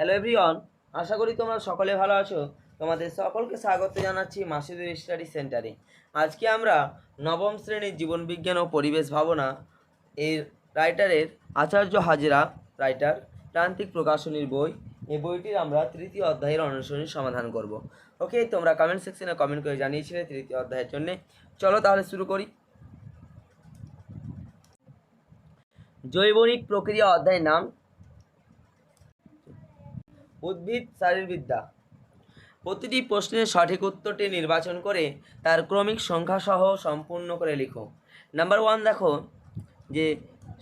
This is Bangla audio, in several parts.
হ্যালো এভরিওয়ান আশা করি তোমরা সকলে ভালো আছো। তোমাদের সকলকে স্বাগত জানাচ্ছি মাসিদুর স্টাডি সেন্টারে আজকে আমরা নবম শ্রেণির জীবনবিজ্ঞান ও পরিবেশ ভাবনা এর রাইটারের আচার্য হাজরা রাইটার প্রান্তিক প্রকাশনীর বই। এই বইটির আমরা তৃতীয় অধ্যায়ের অনুসরণের সমাধান করব। ওকে তোমরা কমেন্ট সেকশনে কমেন্ট করে জানিয়েছিলে তৃতীয় অধ্যায়ের জন্য। চলো তাহলে শুরু করি। জৈবনিক প্রক্রিয়া অধ্যায়ের নাম উদ্ভিদ শারীরবিদ্যা। প্রতিটি প্রশ্নের সঠিক উত্তরটি নির্বাচন করে তার ক্রমিক সংখ্যাসহ সম্পূর্ণ করে লিখো। নাম্বার ওয়ান দেখো, যে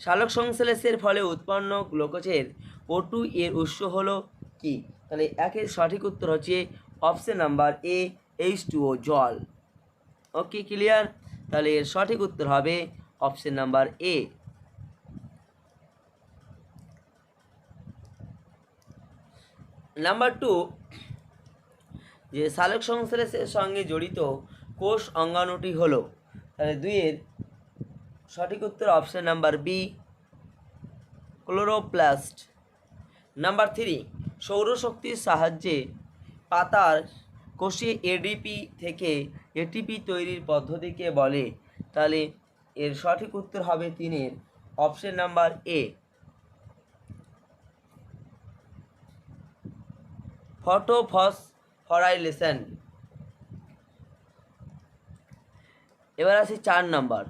সালোক সংশ্লেষের ফলে উৎপন্ন গ্লুকোজের ওটু এর উৎস হলো কি? তাহলে একের সঠিক উত্তর হচ্ছে option number A H two O জল। ওকে ক্লিয়ার তাহলে এর সঠিক উত্তর হবে option number A number two যে সালোক সংশ্লেষের সঙ্গে জড়িত কোষ অঙ্গাণুটি হলো। তাহলে দুইয়ের সঠিক উত্তর option number B chloroplast number three সৌরশক্তির সাহায্যে পাতার কোষে এডিপি থেকে এটিপি তৈরির পদ্ধতিকে বলে। তাহলে এর সঠিক উত্তর হবে তিনের। Option number A photophosphorylation. এবার আসি চার নাম্বার।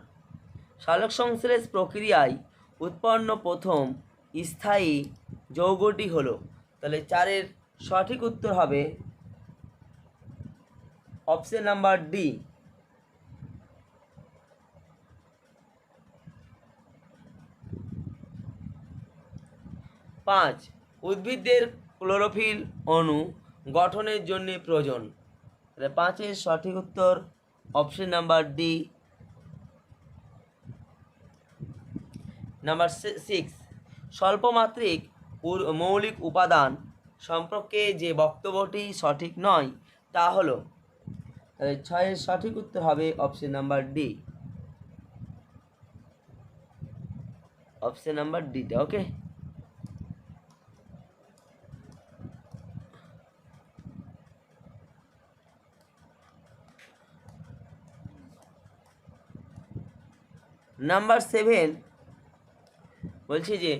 সালোক সংশ্লেষ প্রক্রিয়ায় উৎপন্ন প্রথম স্থায়ী যৌগটি হলো, তাহলে চারের সঠিক উত্তর হবে অপশন নাম্বার ডি। পাঁচ উদ্ভিদদের ক্লোরোফিল অণু গঠনের জন্য প্রয়োজন। পাঁচের সঠিক উত্তর option number D number six স্বল্পমাত্রিক মৌলিক উপাদান সম্পর্কে যে বক্তব্যটি সঠিক নয়, তা হলো ছয়ের সঠিক উত্তর হবে option number D option number ডিটা okay number seven বলছি যে,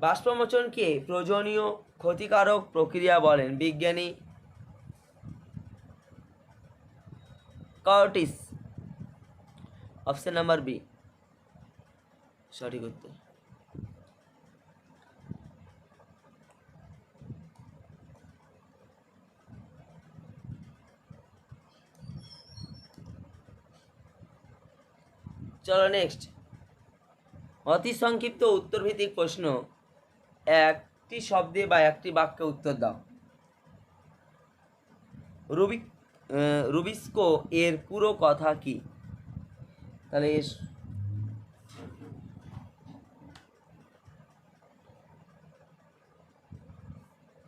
বাষ্পমোচনকে প্রয়োজনীয় ক্ষতিকারক প্রক্রিয়া বলেন বিজ্ঞানী কার্টিস। অপশন নাম্বার বি সঠিক উত্তর। চলো নেক্সট অতি সংক্ষিপ্ত উত্তরভিত্তিক প্রশ্ন। একটি শব্দে বা একটি বাক্যে উত্তর দাও। রুবিক রুবিস্কো এর পুরো কথা কি? তাহলে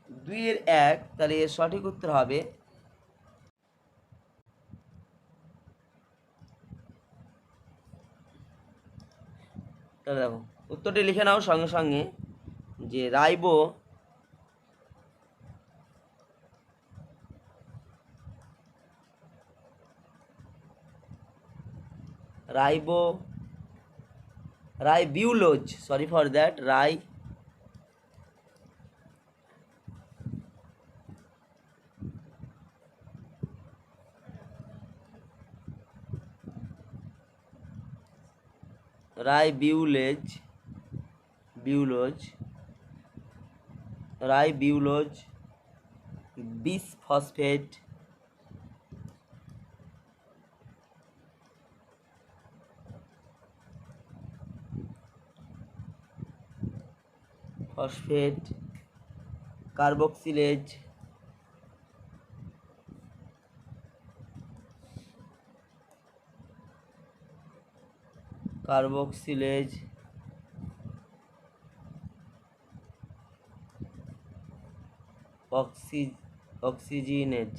দুইয়ের এক, তাহলে এর সঠিক উত্তর হবে তাহলে দেখো। উত্তরটি লিখে নাও সঙ্গে সঙ্গে যে ribo ribo ribulose sorry for that Rai ribulose বিউলোজ ribulose bisphosphate phosphate carboxylase carboxylase. Oxy oxygenase.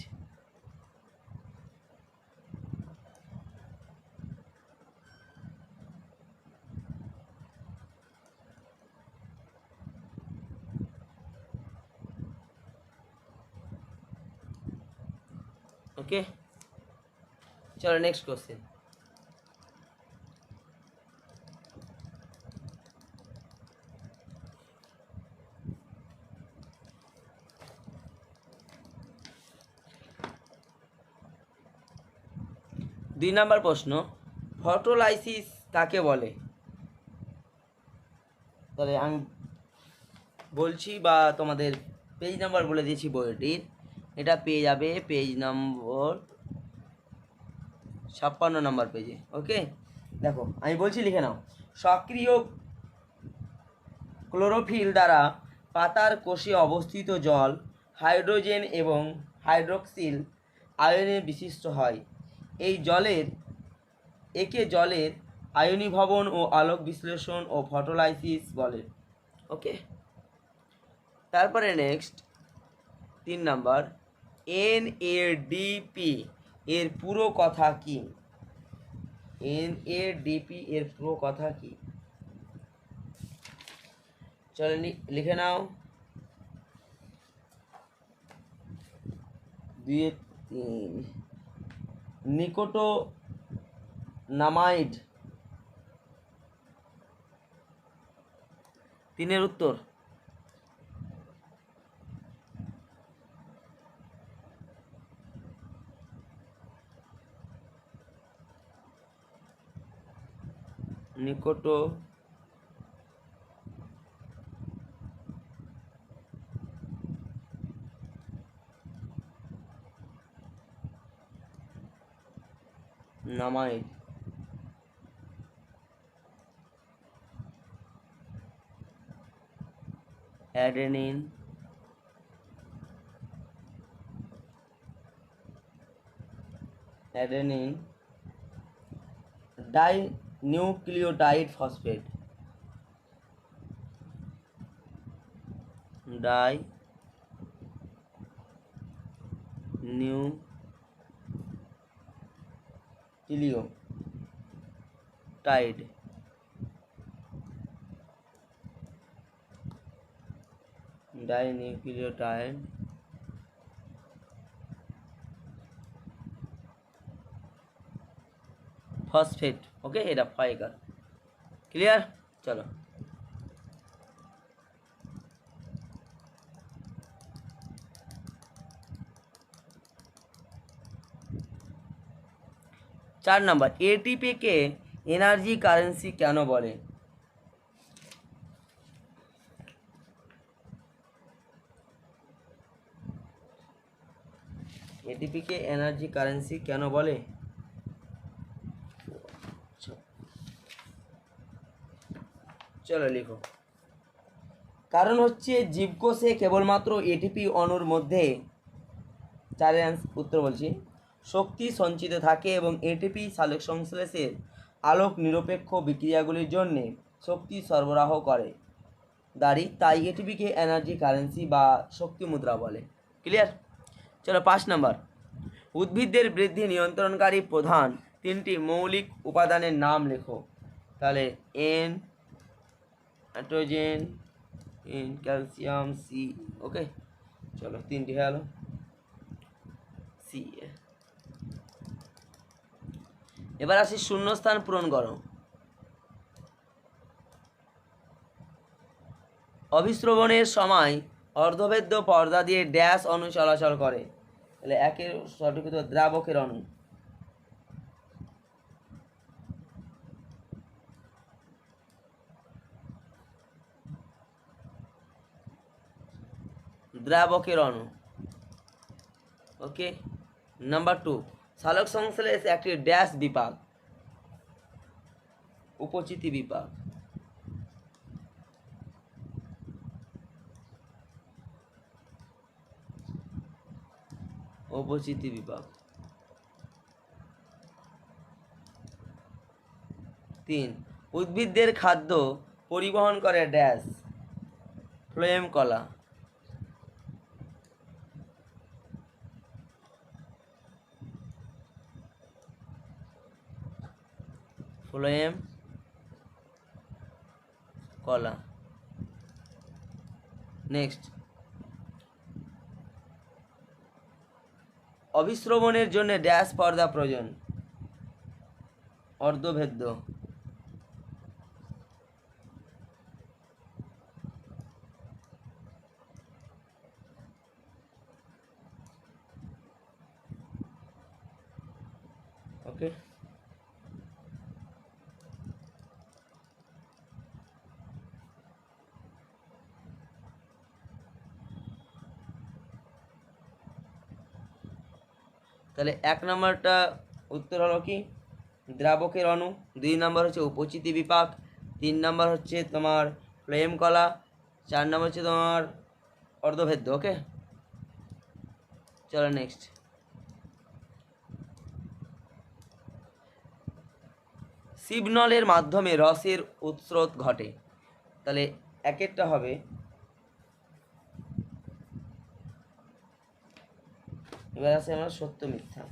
Okay चलो नेक्स्ट क्वेश्चन দুই নাম্বার প্রশ্ন, ফটোলাইসিস কাকে বলে? তাহলে আমি বলছি বা তোমাদের পেজ নাম্বার বলে দিয়েছি বইটির। এটা পেয়ে যাবে পেজ নম্বর ছাপ্পান্ন নম্বর পেজে ওকে দেখো, আমি বলছি লিখে নাও। সক্রিয় ক্লোরোফিল দ্বারা পাতার কোষে অবস্থিত জল, হাইড্রোজেন এবং হাইড্রোক্সিল আয়নে বিশিষ্ট হয়। এই জলের একে জলের আয়নীভবন ও আলোক বিশ্লেষণ ও ফটোলাইসিস বলে। ওকে। তারপরে নেক্সট তিন নাম্বার এন এ ডিপি এর পুরো কথা কি? এন এ ডিপি এর পুরো কথা কি? চলো লিখে নাও। দুয়ে তিন। নিকটো নামাইড। তিনের উত্তর। Nicotinamide adenine. Adenine. Dinucleotide phosphate. Dinucleotide. Dinucleotide phosphate okay? এটা ফাইকার ক্লিয়ার? চলো। চার নাম্বার এটিপিকে এনার্জি কারেন্সি কেন বলে? এটিপিকে এনার্জি কারেন্সি কেন বলে? চলো লিখো। কারণ হচ্ছে জীবকোষে কেবলমাত্র এটিপি অণুর মধ্যে চারের উত্তর বলছি। শক্তি সঞ্চিত থাকে এবং এটিপি সালোক সংশ্লেষের আলোক নিরপেক্ষ বিক্রিয়াগুলির জন্য শক্তি সরবরাহ করে। দাঁড়ি, তাই এটিপিকে এনার্জি কারেন্সি বা শক্তি মুদ্রা বলে। ক্লিয়ার চলো পাঁচ নম্বর। উদ্ভিদদের বৃদ্ধি নিয়ন্ত্রণকারী প্রধান তিনটি মৌলিক উপাদানের নাম লেখো। তাহলে N nitrogen N calcium C okay চলো তিনটি হয়ে গেল সি এবার আসি শূন্যস্থান পূরণ করো। অভিশ্রবণের সময় অর্ধবেদ্য পর্দা দিয়ে ড্যাশ অণু চলাচল করে। তাহলে একের সঠিক দ্রাবকের অণু। দ্রাবকের অণু। Okay, number two. সালোক সংশ্লেষ একটি ড্যাশ বিপাক উপচিতি বিপাক উপচিতি বিপাক তিন উদ্ভিদদের খাদ্য পরিবহন করে ড্যাশ ফ্লোয়েম কলা। ফ্লোয়েম কলা নেক্সট অভিশ্রবণের জন্য ড্যাশ পর্দা প্রয়োজন। অর্ধভেদ্য ওকে তাহলে এক নম্বরটা উত্তর হলো কি? দ্রাবকের অণু দুই নম্বর হচ্ছে উপচিতি বিপাক, তিন নম্বর হচ্ছে তোমার ফ্লেম কলা, চার নম্বর হচ্ছে তোমার অর্ধভেদ্য ওকে চলো নেক্সট শিবনলের মাধ্যমে রসের উৎস্রোত ঘটে। তাহলে একেরটা হবে এবার আছে আমার সত্য মিথ্যা।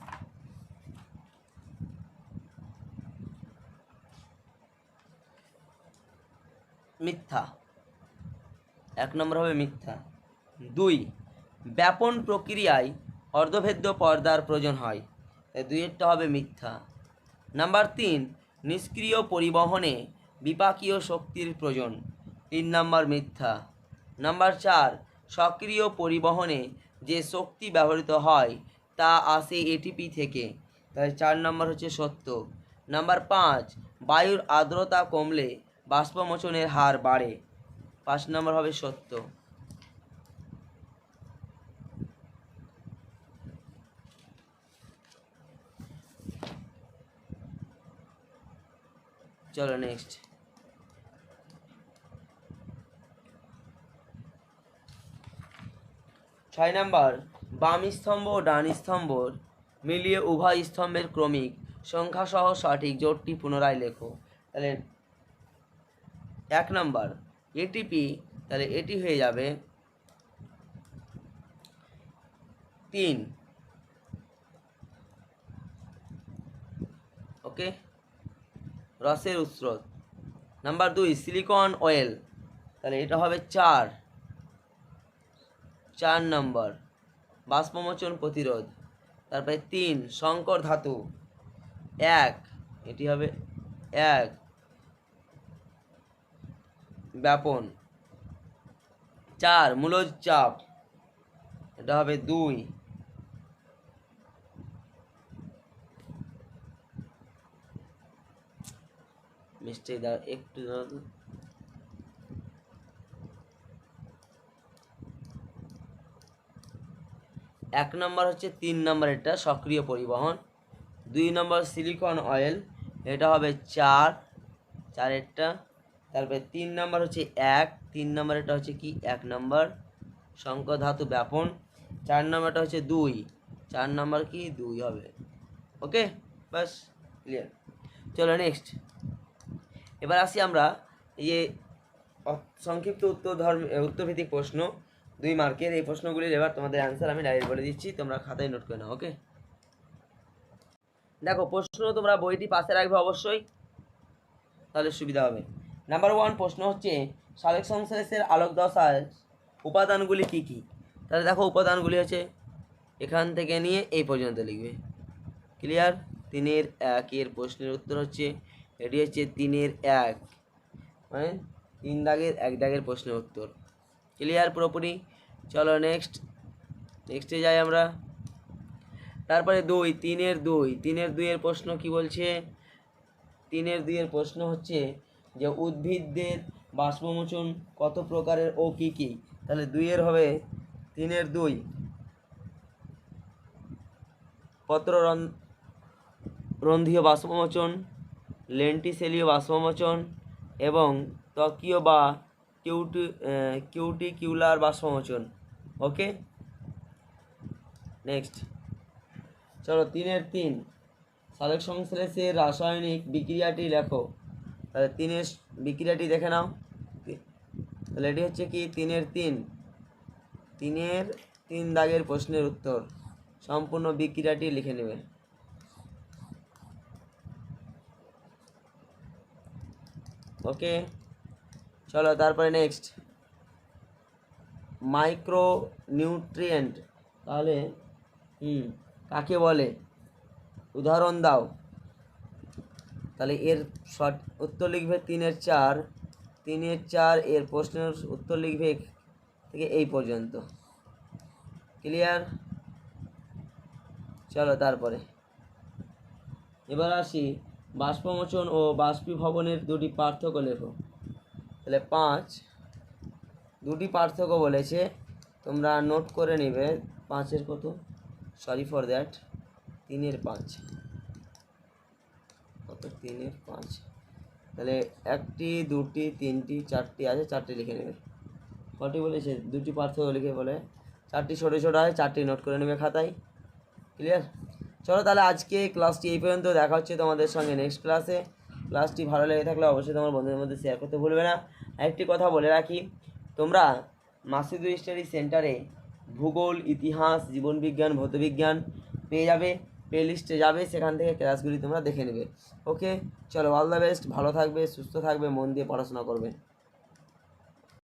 মিথ্যা। এক নম্বর হবে মিথ্যা। দুই, ব্যাপন প্রক্রিয়ায় অর্ধভেদ্য পর্দার প্রয়োজন হয়। দুইয়েরটা হবে মিথ্যা। নাম্বার তিন, নিষ্ক্রিয় পরিবহনে বিপাকীয় শক্তির প্রয়োজন। তিন নাম্বার মিথ্যা। নাম্বার চার, সক্রিয় পরিবহনে যে শক্তি ব্যবহৃত হয়, তা আসে এটিপি থেকে। তাই চার নম্বর হচ্ছে সত্য। নাম্বার পাঁচ, বায়ুর আর্দ্রতা কমলে বাষ্পমোচনের হার বাড়ে। পাঁচ নম্বর হবে সত্য। চলো নেক্সট ছয় নাম্বার, বাম স্তম্ভ ও ডান স্তম্ভ মিলিয়ে উভয় স্তম্ভের ক্রমিক সংখ্যাসহ সঠিক জোটটি পুনরায় লেখো। তাহলে এক নাম্বার এটিপি তাহলে এটি হয়ে যাবে তিন। ওকে? রসের উৎস্রোত নাম্বার দুই, সিলিকন অয়েল, তাহলে এটা হবে চার। চার নম্বর, বাষ্পমোচন প্রতিরোধ। তারপরে তিন, সংকর ধাতু। এক, এটি হবে এক, ব্যাপন। চার মূলজ চাপ এটা হবে দুই। মিস্টেক দাঁড়া একটু দাঁড়াও এক নম্বর হচ্ছে তিন নম্বর এটা সক্রিয় পরিবহন। দুই নম্বর সিলিকন অয়েল এটা হবে চার চারেরটা তারপরে তিন নম্বর হচ্ছে এক, তিন নম্বর এটা হচ্ছে কি? এক নম্বর। শঙ্কর ধাতু ব্যাপন। চার নম্বরটা হচ্ছে দুই, চার নম্বর কি? দুই হবে। ওকে? বাস ক্লিয়ার চলো নেক্সট এবার আসি আমরা এই সংক্ষিপ্ত উত্তর ধর্ম উত্তরভিত্তিক প্রশ্ন। দুই মার্কের এই প্রশ্নগুলির এবার তোমাদের অ্যান্সার আমি ডাইরেক্ট বলে দিচ্ছি, তোমরা খাতায় নোট করে নাও ওকে দেখো, প্রশ্ন তোমরা বইটি পাশে রাখবে অবশ্যই, তাহলে সুবিধা হবে। নাম্বার ওয়ান প্রশ্ন হচ্ছে, সাবেক সংশ্লেষের আলোক দশার উপাদানগুলি কি কি? তাহলে দেখো, উপাদানগুলি হচ্ছে, এখান থেকে নিয়ে এই পর্যন্ত লিখবে। ক্লিয়ার তিনের একের প্রশ্নের উত্তর হচ্ছে, এটি হচ্ছে তিনের এক মানে তিন দাগের এক দাগের প্রশ্নের উত্তর। ক্লিয়ার পুরোপুরি। চলো নেক্সট নেক্সটে যাই আমরা। তারপরে দুই, তিনের দুই। তিনের দুইয়ের প্রশ্ন কি বলছে? তিনের দুইয়ের প্রশ্ন হচ্ছে যে উদ্ভিদদের বাষ্পমোচন কত প্রকারের ও কি কি? তাহলে দুইয়ের হবে তিনের দুই। পত্র রন্ধ্রীয় বাষ্পমোচন, লেন্টিসেলীয় বাষ্পমোচন এবং ত্বকীয় বা কিউটি কিউটিকিউলার বাষ্পমোচন ওকে? নেক্সট। চলো, তিনের তিন। সালেক সংশ্লেষের রাসায়নিক বিক্রিয়াটি লেখো। তাহলে তিনের বিক্রিয়াটি দেখে নাও। তাহলে এটি হচ্ছে কি? তিনের তিন। তিনের তিন দাগের প্রশ্নের উত্তর। সম্পূর্ণ বিক্রিয়াটি লিখে নেবে। ওকে? চলো তারপরে নেক্সট মাইক্রো নিউট্রিয়েন্ট তাহলে, হুম, কাকে বলে? উদাহরণ দাও। তাহলে এর শর্ট উত্তর লিখবে তিনের চার তিনের চার এর প্রশ্নের উত্তর লিখবে থেকে এই পর্যন্ত। ক্লিয়ার চলো তারপরে। এবার আসি, বাষ্পমোচন ও বাষ্পীভবনের দুটি পার্থক্য লেখো। তাহলে পাঁচ, দুটি পার্থক্য বলেছে, তোমরা নোট করে নেবে, পাঁচের কত? সরি ফর দ্যাট তিনের পাঁচ। কত? তিনের পাঁচ। তাহলে একটি, দুটি, তিনটি, চারটি আছে, চারটি লিখে নেবে। কটি বলেছে? দুটি পার্থক্য লিখে বলে। চারটি ছোটো ছোটো আছে, চারটি নোট করে নেবে খাতায়। ক্লিয়ার চলো তাহলে আজকে ক্লাসটি এই পর্যন্ত, দেখা হচ্ছে তোমাদের সঙ্গে নেক্সট ক্লাসে ক্লাসটি ভালো লেগে থাকলে অবশ্যই তোমার বন্ধুদের মধ্যে শেয়ার করতে ভুলবে না। আরেকটি কথা বলে রাখি, তোমরা মাসিদুল স্টাডি সেন্টারে ভূগোল, ইতিহাস, জীবনবিজ্ঞান, ভৌতবিজ্ঞান পেয়ে যাবে প্লে লিস্টে যাবে, সেখান থেকে ক্লাসগুলি তোমরা দেখে নেবে। ওকে চলো অল দ্য বেস্ট ভালো থাকবে, সুস্থ থাকবে, মন দিয়ে পড়াশোনা করবে।